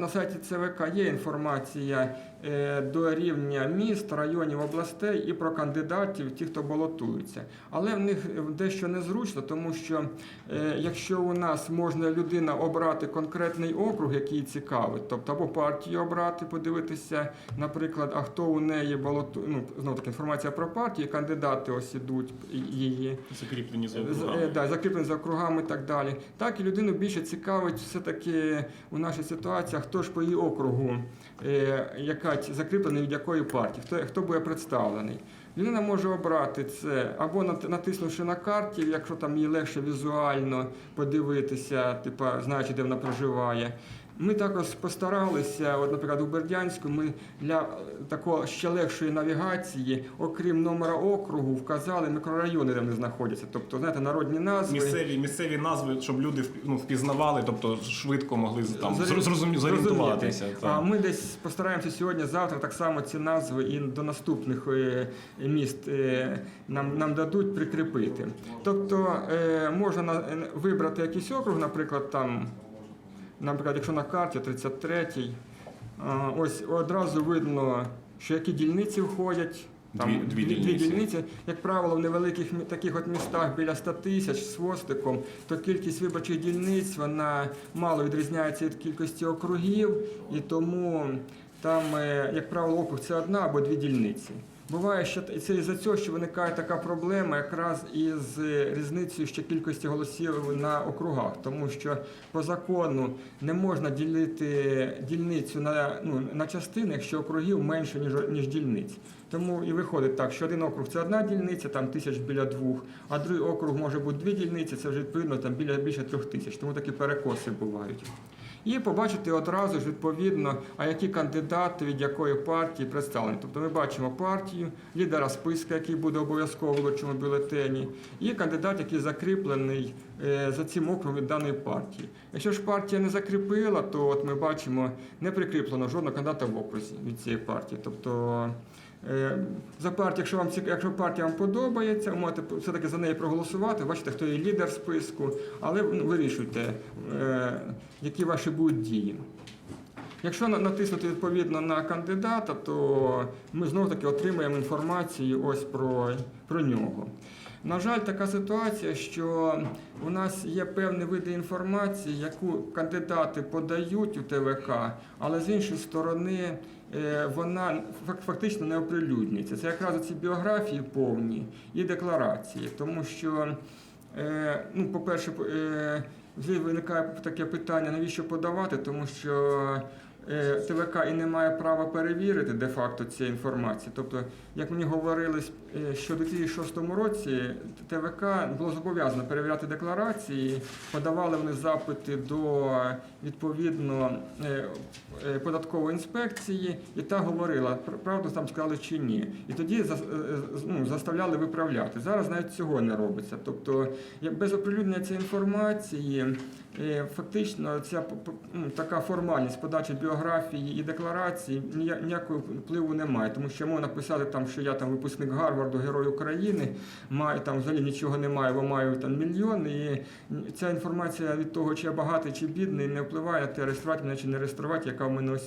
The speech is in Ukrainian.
На сайті ЦВК є інформація е, до рівня міст, районів, областей і про кандидатів, ті, хто балотується. Але в них дещо незручно, тому що е, якщо у нас можна людина обрати конкретний округ, який цікавить, тобто або партію обрати, подивитися, наприклад, а хто у неї балотує, ну, знову таки інформація про партії, кандидати ось ідуть її. Закріплені за округами. е, Да, закріплені за округами і так далі. Так і людину більше цікавить все-таки у нашій ситуації, хто ж по її округу, е, яка закріплена від якої партії, хто, хто буде представлений. Людина може обрати це або натиснувши на карті, якщо там їй легше візуально подивитися, типа знаючи, де вона проживає. Ми також постаралися, от, наприклад, у Бердянську ми для е, такого ще легшої навігації, окрім номера округу, вказали мікрорайони, де вони знаходяться. Тобто, знаєте, народні назви. Місцеві, місцеві назви, щоб люди ну, впізнавали, тобто швидко могли там зрозуміти. зорієнтуватися. А ми десь постараємося сьогодні, завтра так само ці назви і до наступних е, міст е, нам, нам дадуть прикріпити. Тобто е, можна е, вибрати якийсь округ, наприклад, там, наприклад, якщо на карті 33-й, ось одразу видно, що які дільниці входять. Дві- дві дільниці. дільниці. Як правило, в невеликих таких от містах біля 100 тисяч з хвостиком, то кількість виборчих дільниць вона мало відрізняється від кількості округів, і тому там, як правило, округ це одна або дві дільниці. Буває, що це із-за цього, що виникає така проблема якраз із е, різницею ще кількості голосів на округах, тому що по закону не можна ділити дільницю на, ну, на частини, якщо округів менше, ніж, ніж дільниць. Тому і виходить так, що один округ це одна дільниця, там тисяч біля двох, а другий округ може бути дві дільниці, це вже відповідно там біля більше трьох тисяч. Тому такі перекоси бувають. І побачити одразу ж відповідно, а які кандидати від якої партії представлені. Тобто ми бачимо партію, лідера списка, який буде обов'язково в виборчому бюлетені, і кандидат, який закріплений е, за цим округом від даної партії. Якщо ж партія не закріпила, то от ми бачимо не прикріплено жодного кандидата в окрузі від цієї партії. Тобто За партію, якщо вам якщо партія вам подобається, ви можете все-таки за неї проголосувати, бачите, хто є лідер в списку, але ну, вирішуйте, е, які ваші будуть дії. Якщо натиснути відповідно на кандидата, то ми знову таки отримаємо інформацію ось про, про нього. На жаль, така ситуація, що у нас є певні види інформації, яку кандидати подають у ТВК, але з іншої сторони е, вона фактично не оприлюднюється. Це якраз ці біографії повні і декларації, тому що Е, ну, по-перше, е, виникає таке питання, навіщо подавати, тому що ТВК і не має права перевірити де-факто цієї інформації. Тобто, як мені говорили, е, що у 2006 році ТВК було зобов'язано перевіряти декларації, подавали вони запити до відповідно е, е, податкової інспекції, і та говорила, пр- правду там сказали чи ні. І тоді е, ну, заставляли виправляти. Зараз навіть цього не робиться. Тобто, без оприлюднення цієї інформації, е, фактично ця ну, така формальність подачі біографії і декларації нія- ніякого впливу немає, тому що можна писати там, що я там випускник Гарварду, Герой України, маю там взагалі нічого немає, бо маю там мільйон. І ця інформація від того, чи я багатий чи бідний, не впливає на те, реєструвати мене чи не реєструвати, яка в мене освіта.